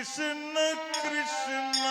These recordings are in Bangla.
কৃষ্ণ কৃষ্ণ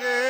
হরে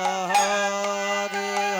কৃষ্ণ